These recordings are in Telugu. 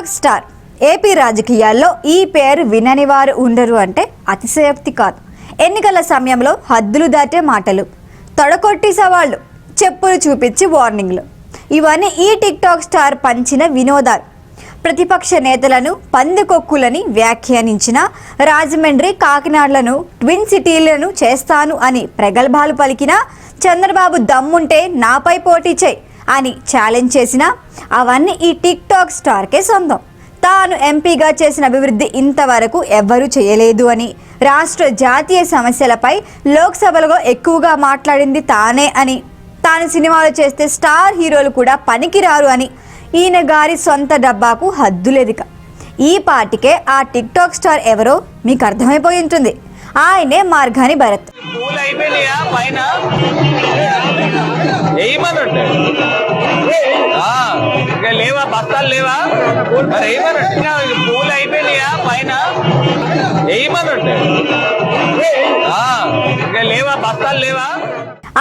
Tok star. ఏపీ రాజకీయాల్లో ఈ పేరు వినని వారు ఉండరు అంటే అతిశయోక్తి కాదు. ఎన్నికల సమయంలో హద్దులు దాటే మాటలు తొడకొట్టి సవాళ్ళు చెప్పులు చూపించి వార్నింగ్లు. ఇవన్నీ ఈ టిక్ టాక్ స్టార్ పంచిన వినోదాలు. ప్రతిపక్ష నేతలను పందికొక్కులని వ్యాఖ్యానించిన రాజమండ్రి కాకినాడలను ట్విన్ సిటీలను చేస్తాను అని ప్రగల్భాలు పలికిన చంద్రబాబు దమ్ముంటే నాపై పోటీ చేయి. అని ఛాలెంజ్ చేసిన అవన్నీ ఈ టిక్ టాక్ స్టార్కే సొంతం తాను ఎంపీగా చేసిన అభివృద్ధి ఇంతవరకు ఎవ్వరూ చేయలేదు అని రాష్ట్ర జాతీయ సమస్యలపై లోక్సభలో ఎక్కువగా మాట్లాడింది తానే అని తాను సినిమాలు చేస్తే స్టార్ హీరోలు కూడా పనికిరారు అని ఈయన గారి సొంత డబ్బాకు హద్దులేదిక ఈ పాటికే ఆ టిక్ టాక్ స్టార్ ఎవరో మీకు అర్థమైపోయి ఉంటుంది ఆయనే మార్గాని భరత్ ఇంకా లేవా? బస్తాలు లేవా? మరి ఏమన్నట్టు పూలు అయిపోయినాయా పైన? ఏమన్నట్టు ఇంకా లేవా? బస్తాలు లేవా?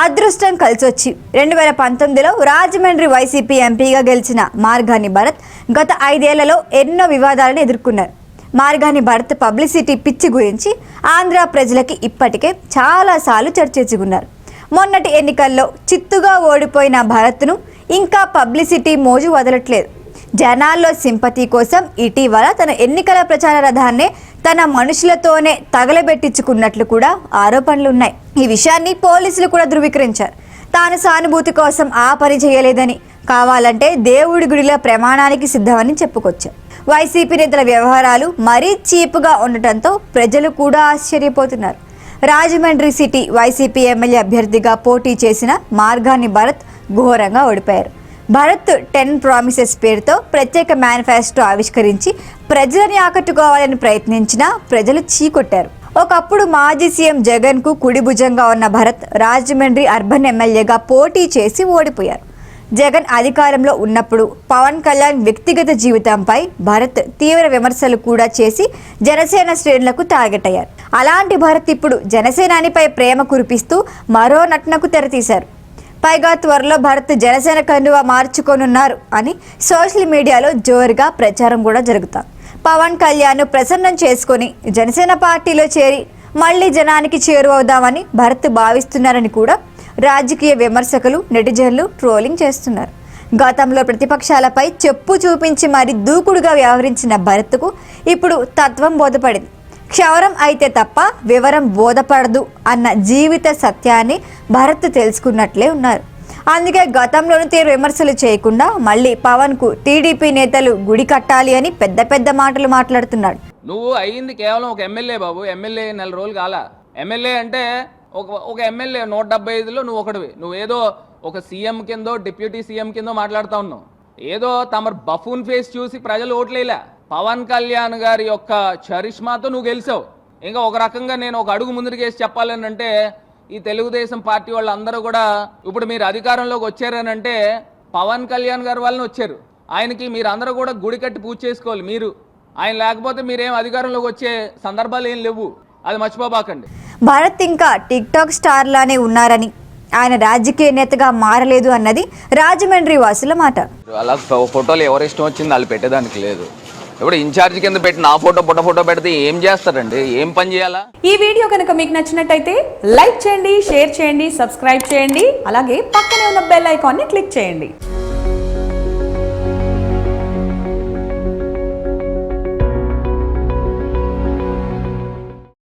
అదృష్టం కలిసొచ్చి రెండు వేల పంతొమ్మిదిలో రాజమండ్రి వైసీపీ ఎంపీగా గెలిచిన మార్గాని భరత్ గత ఐదేళ్ళలో ఎన్నో వివాదాలను ఎదుర్కొన్నారు. మార్గాని భరత్ పబ్లిసిటీ పిచ్చి గురించి ఆంధ్ర ప్రజలకి ఇప్పటికే చాలాసార్లు చర్చించుకున్నారు. మొన్నటి ఎన్నికల్లో చిత్తుగా ఓడిపోయిన భరత్ను ఇంకా పబ్లిసిటీ మోజు వదలట్లేదు. జనాల్లో సింపతి కోసం ఇటీవల తన ఎన్నికల ప్రచార రథాన్ని తన మనుషులతోనే తగలబెట్టించుకున్నట్లు కూడా ఆరోపణలు ఉన్నాయి ఈ విషయాన్ని పోలీసులు కూడా ధృవీకరించారు. తాను సానుభూతి కోసం ఆ పని చేయలేదని కావాలంటే దేవుడి గుడిలో ప్రమాణానికి సిద్ధమని చెప్పుకొచ్చారు. వైసీపీ నేతల వ్యవహారాలు మరీ చీపుగా ఉండటంతో ప్రజలు కూడా ఆశ్చర్యపోతున్నారు. రాజమండ్రి సిటీ వైసీపీ ఎమ్మెల్యే అభ్యర్థిగా పోటీ చేసిన మార్గాన్ని భరత్ ఘోరంగా ఓడిపోయారు. భరత్ టెన్ ప్రామిసెస్ పేరుతో ప్రత్యేక మేనిఫెస్టో ఆవిష్కరించి ప్రజలని ఆకట్టుకోవాలని ప్రయత్నించినా ప్రజలు చీకొట్టారు. ఒకప్పుడు మాజీ సీఎం జగన్కు కుడి భుజంగా ఉన్న భరత్ రాజమండ్రి అర్బన్ ఎమ్మెల్యేగా పోటీ చేసి ఓడిపోయారు. జగన్ అధికారంలో ఉన్నప్పుడు పవన్ కళ్యాణ్ వ్యక్తిగత జీవితంపై భరత్ తీవ్ర విమర్శలు కూడా చేసి జనసేన శ్రేణులకు టార్గెట్ అయ్యారు. అలాంటి భరత్ ఇప్పుడు జనసేనానిపై ప్రేమ కురిపిస్తూ మరో నటనకు తెరతీశారు. పైగా త్వరలో భరత్ జనసేన కండువా మార్చుకోనున్నారు అని సోషల్ మీడియాలో జోరుగా ప్రచారం కూడా జరుగుతాం పవన్ కళ్యాణ్ ప్రసన్నం చేసుకొని జనసేన పార్టీలో చేరి మళ్ళీ జనానికి చేరువవుదామని భరత్ భావిస్తున్నారని కూడా రాజకీయ విమర్శకులు నెటిజన్లు ట్రోలింగ్ చేస్తున్నారు. గతంలో ప్రతిపక్షాలపై చెప్పు చూపించి మరి దూకుడుగా వ్యవహరించిన భరత్కు ఇప్పుడు తత్వం బోధపడింది. క్షవరం అయితే తప్ప వివరం బోధపడదు అన్న జీవిత సత్యాన్ని భరత్ తెలుసుకున్నట్లే ఉన్నారు. అందుకే గతంలోని తీరు విమర్శలు చేయకుండా మళ్ళీ పవన్కు టీడీపీ నేతలు గుడి కట్టాలి అని పెద్ద పెద్ద మాటలు మాట్లాడుతున్నాడు. నువ్వు అయింది కేవలం ఒక ఎమ్మెల్యే బాబు ఎమ్మెల్యే నెల రోజులు కాల. ఎమ్మెల్యే అంటే ఒక ఒక ఎమ్మెల్యే నూట డెబ్బై ఐదులో నువ్వు ఒకటివి. నువ్వేదో ఒక సీఎం కిందో డిప్యూటీ సీఎం కిందో మాట్లాడుతా ఉన్నావు. ఏదో తమ బఫూన్ ఫేస్ చూసి ప్రజలు ఓట్లేలా. పవన్ కళ్యాణ్ గారి యొక్క చరిష్మాతో నువ్వు గెలిచావు. ఇంకా ఒక రకంగా నేను ఒక అడుగు ముందుకు వేసి చెప్పాలని అంటే ఈ తెలుగుదేశం పార్టీ వాళ్ళందరూ కూడా ఇప్పుడు మీరు అధికారంలోకి వచ్చారనంటే పవన్ కళ్యాణ్ గారి వల్లనే వచ్చారు. ఆయనకి మీరు అందరూ కూడా గుడి కట్టి పూజ చేసుకోవాలి మీరు. ఆయన లేకపోతే మీరేం అధికారంలోకి వచ్చే సందర్భాలు ఏం లేవు. అది మర్చిపోబాకండి. భరత్ ఇంకా టిక్ టాక్ స్టార్ లానే ఉన్నారని ఆయన రాజకీయ నేతగా మారలేదు అన్నది రాజమండ్రి వాసుల మాట. అలా ఫోటోలు ఎవరి ఇష్టం వచ్చింది వాళ్ళు పెట్టేదానికి లేదు. ఇప్పుడు ఇన్ఛార్జ్ కింద పెట్టి నా ఫోటో పుట్ట ఫోటో పెడితే ఏం చేస్తారండి ఏం పని చేయాలా? ఈ వీడియో కనుక మీకు నచ్చినట్టయితే లైక్ చేయండి షేర్ చేయండి సబ్స్క్రైబ్ చేయండి అలాగే పక్కనే ఉన్న బెల్ ఐకాన్ని క్లిక్ చేయండి.